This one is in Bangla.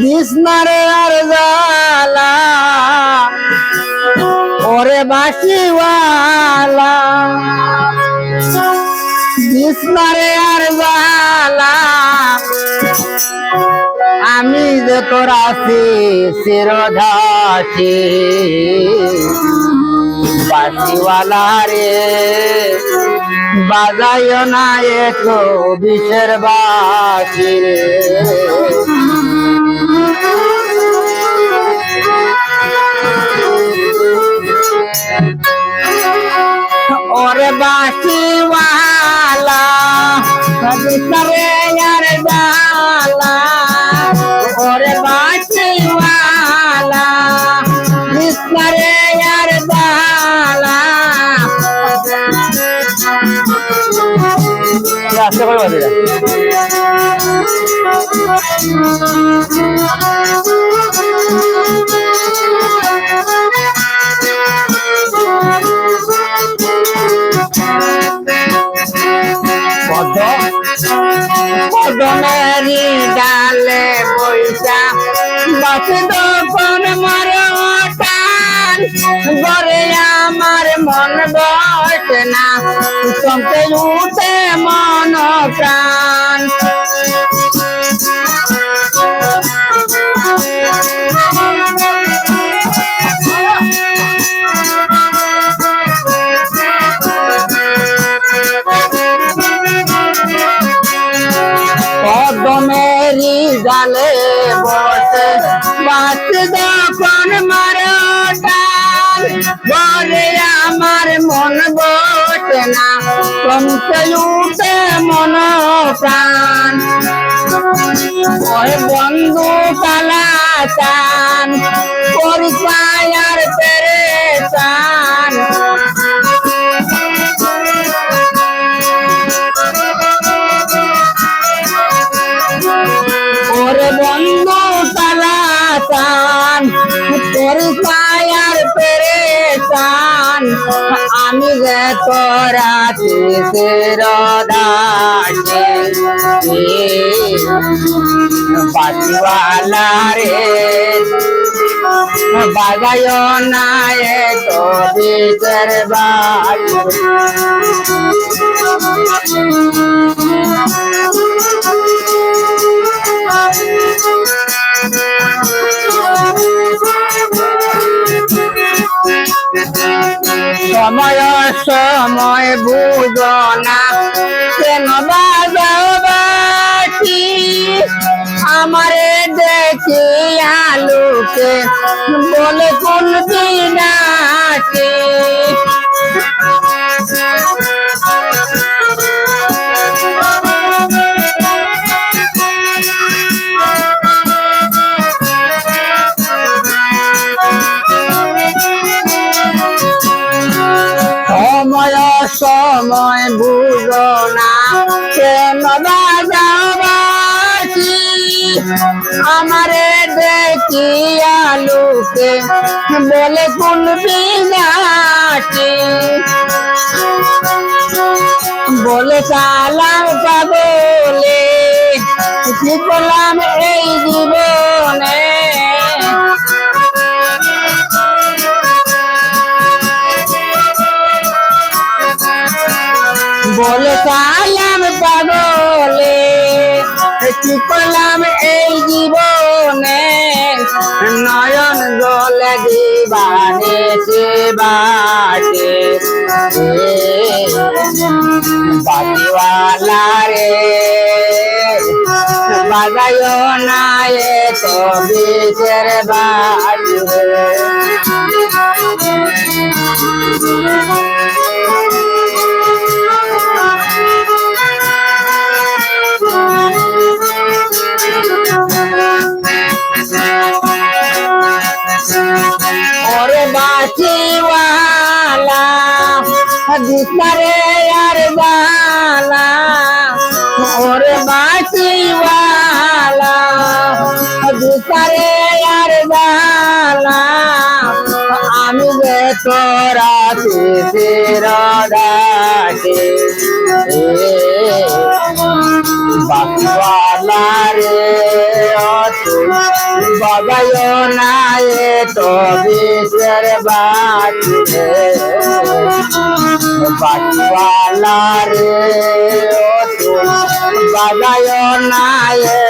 বিষ্ণারে আর জালা ওরে বাসিওয়ালা। বিষ্ণারে আর জালা আমি যে তোর আছি, শিরোধাসী। বাসিওয়ালা রে, বাজাইও না একটু বিষের বাসি রে। ওরে বাসিওয়ালা বিষ্ণারে আর জালা। ওরে বাসিওয়ালা বিষ্ণারে আর জালা। আস্তে করে বাজে পদ বাসে মর টান ঘরে আমার মন বসে না চমকে উঠে মন প্রাণ। দখন মারটান ঘরে আমার মন বসে না। কমতে উঠে মন প্রাণ। বন্ধু কালা আমি যে তোরা দাসে বাসিওয়ালা রে বাজায় না তো বিচের বাজু সময় সময় বুঝো না। কেন বাজাও আমার দেখি আলুকে বলে কোন দিনাটি সময় বুঝো না, কেন বাকি আমারে দেখি আলুকে বলে কোন বিনাটি বলে চালাম বলে কি করলাম এই জীবনে করলাম এই জীবনে। নয়ন জলে দিবানে সে রে বাজায় না এ দিসারে আর বালা ওরে বাসিওয়ালা দিসারে আর বালা আমি যে তোরা শিশির ডাকে বাসিওয়ালা রে অতুল বাবায়ো না এ তো বিষের বাটি বাটওয়ালা রে বাজায়ো না এ